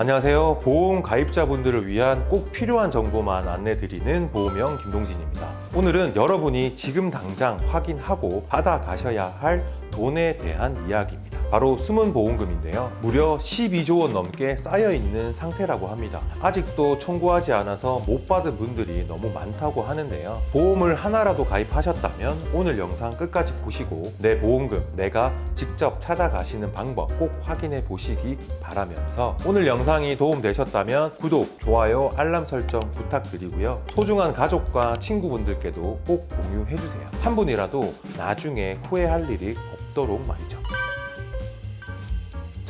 안녕하세요. 보험 가입자분들을 위한 꼭 필요한 정보만 안내드리는 보험형 김동진입니다. 오늘은 여러분이 지금 당장 확인하고 받아 가셔야 할 돈에 대한 이야기입니다. 바로 숨은 보험금인데요. 무려 12조 원 넘게 쌓여 있는 상태라고 합니다. 아직도 청구하지 않아서 못 받은 분들이 너무 많다고 하는데요. 보험을 하나라도 가입하셨다면 오늘 영상 끝까지 보시고 내 보험금 내가 직접 찾아가시는 방법 꼭 확인해 보시기 바라면서 오늘 영상이 도움되셨다면 구독, 좋아요, 알람 설정 부탁드리고요. 소중한 가족과 친구분들께도 꼭 공유해 주세요. 한 분이라도 나중에 후회할 일이 없도록 말이죠.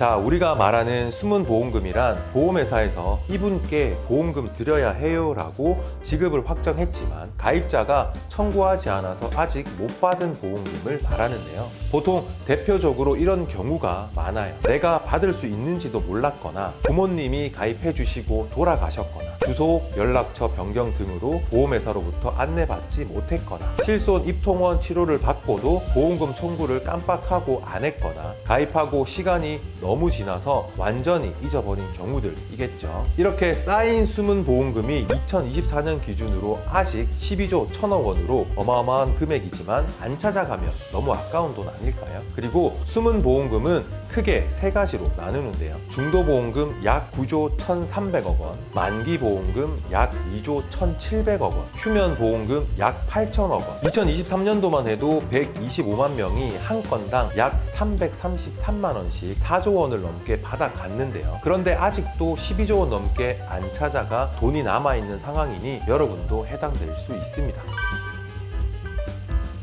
자, 우리가 말하는 숨은 보험금이란 보험회사에서 이분께 보험금 드려야 해요 라고 지급을 확정했지만 가입자가 청구하지 않아서 아직 못 받은 보험금을 말하는데요. 보통 대표적으로 이런 경우가 많아요. 내가 받을 수 있는지도 몰랐거나 부모님이 가입해 주시고 돌아가셨거나 주소, 연락처 변경 등으로 보험회사로부터 안내받지 못했거나 실손 입통원 치료를 받고도 보험금 청구를 깜빡하고 안 했거나 가입하고 시간이 너무 지나서 완전히 잊어버린 경우들이겠죠. 이렇게 쌓인 숨은 보험금이 2024년 기준으로 아직 12조 1천억 원으로 어마어마한 금액이지만 안 찾아가면 너무 아까운 돈 아닐까요? 그리고 숨은 보험금은 크게 세 가지로 나누는데요. 중도보험금 약 9조 1,300억 원, 만기보험금 약 2조 1,700억 원, 휴면보험금 약 8천억 원. 2023년도만 해도 125만 명이 한 건당 약 333만 원씩 4조 원을 넘게 받아갔는데요. 그런데 아직도 12조 원 넘게 안 찾아가 돈이 남아있는 상황이니 여러분도 해당될 수 있습니다.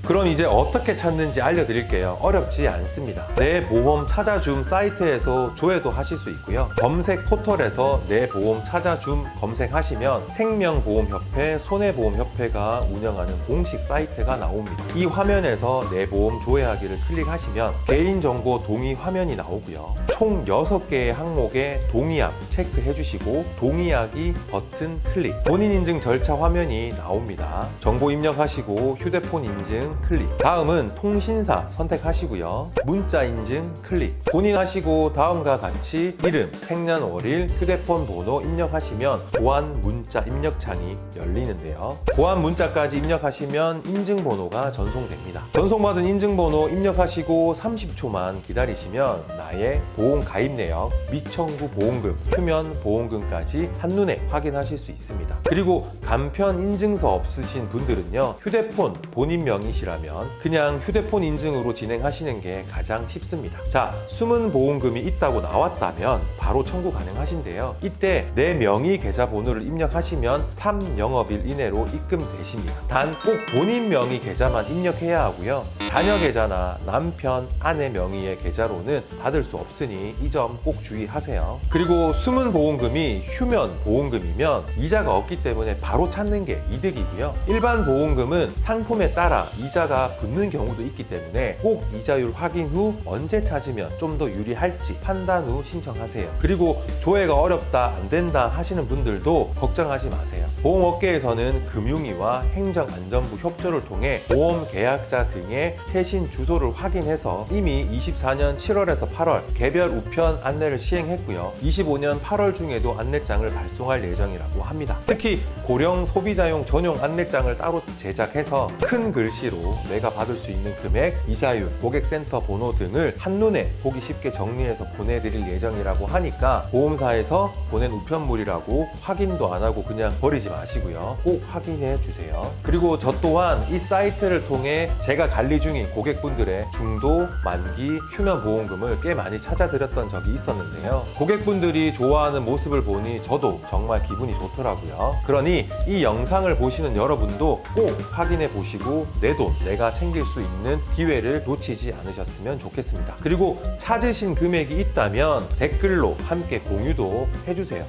그럼 이제 어떻게 찾는지 알려드릴게요. 어렵지 않습니다. 내 보험 찾아줌 사이트에서 조회도 하실 수 있고요. 검색 포털에서 내 보험 찾아줌 검색하시면 생명보험협회, 손해보험협회가 운영하는 공식 사이트가 나옵니다. 이 화면에서 내 보험 조회하기를 클릭하시면 개인정보 동의 화면이 나오고요. 총 6개의 항목에 동의함 체크해 주시고 동의하기 버튼 클릭 본인 인증 절차 화면이 나옵니다. 정보 입력하시고 휴대폰 인증 클릭 다음은 통신사 선택하시고요. 문자 인증 클릭 본인 하시고 다음과 같이 이름, 생년월일, 휴대폰 번호 입력하시면 보안 문자 입력창이 열리는데요. 보안 문자까지 입력하시면 인증번호가 전송됩니다. 전송받은 인증번호 입력하시고 30초만 기다리시면 나의 보험 가입 내역, 미청구 보험금, 휴면 보험금까지 한눈에 확인하실 수 있습니다. 그리고 간편 인증서 없으신 분들은요, 휴대폰 본인 명의시라면 그냥 휴대폰 인증으로 진행하시는 게 가장 쉽습니다. 자, 숨은 보험금이 있다고 나왔다면 바로 청구 가능하신데요. 이때 내 명의 계좌번호를 입력하시면 3영업일 이내로 입금되십니다. 단 꼭 본인 명의 계좌만 입력해야 하고요. 자녀 계좌나 남편, 아내 명의의 계좌로는 받을 수 없으니 이 점 꼭 주의하세요. 그리고 숨은 보험금이 휴면 보험금이면 이자가 없기 때문에 바로 찾는 게 이득이고요. 일반 보험금은 상품에 따라 이자가 붙는 경우도 있기 때문에 꼭 이자율 확인 후 언제 찾으면 좀 더 유리할지 판단 후 신청하세요. 그리고 조회가 어렵다, 안 된다 하시는 분들도 걱정하지 마세요. 보험업계에서는 금융위와 행정안전부 협조를 통해 보험 계약자 등의 최신 주소를 확인해서 이미 24년 7월에서 8월 개별 우편 안내를 시행했고요. 25년 8월 중에도 안내장을 발송할 예정이라고 합니다. 특히 고령 소비자용 전용 안내장을 따로 제작해서 큰 글씨로 내가 받을 수 있는 금액, 이자율, 고객센터 번호 등을 한눈에 보기 쉽게 정리해서 보내드릴 예정이라고 하니까 보험사에서 보낸 우편물이라고 확인도 안 하고 그냥 버리지 마시고요. 꼭 확인해 주세요. 그리고 저 또한 이 사이트를 통해 제가 관리 중인 고객분들의 중도, 만기, 휴면 보험금을 꽤 많이 찾아드렸던 적이 있었는데요. 고객분들이 좋아하는 모습을 보니 저도 정말 기분이 좋더라고요. 그러니 이 영상을 보시는 여러분도 꼭 확인해 보시고 내 돈 내가 챙길 수 있는 기회를 놓치지 않으셨으면 좋겠습니다. 그리고 찾으신 금액이 있다면 댓글로 함께 공유도 해주세요.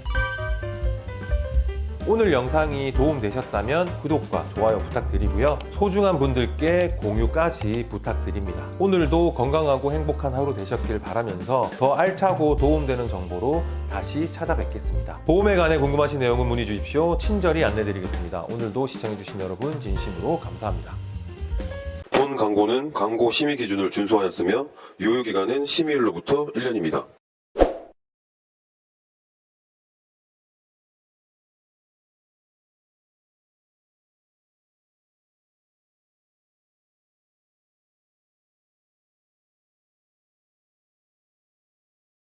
오늘 영상이 도움되셨다면 구독과 좋아요 부탁드리고요. 소중한 분들께 공유까지 부탁드립니다. 오늘도 건강하고 행복한 하루 되셨길 바라면서 더 알차고 도움되는 정보로 다시 찾아뵙겠습니다. 보험에 관해 궁금하신 내용은 문의 주십시오. 친절히 안내드리겠습니다. 오늘도 시청해주신 여러분 진심으로 감사합니다. 본 광고는 광고 심의 기준을 준수하였으며 유효기간은 심의일로부터 1년입니다.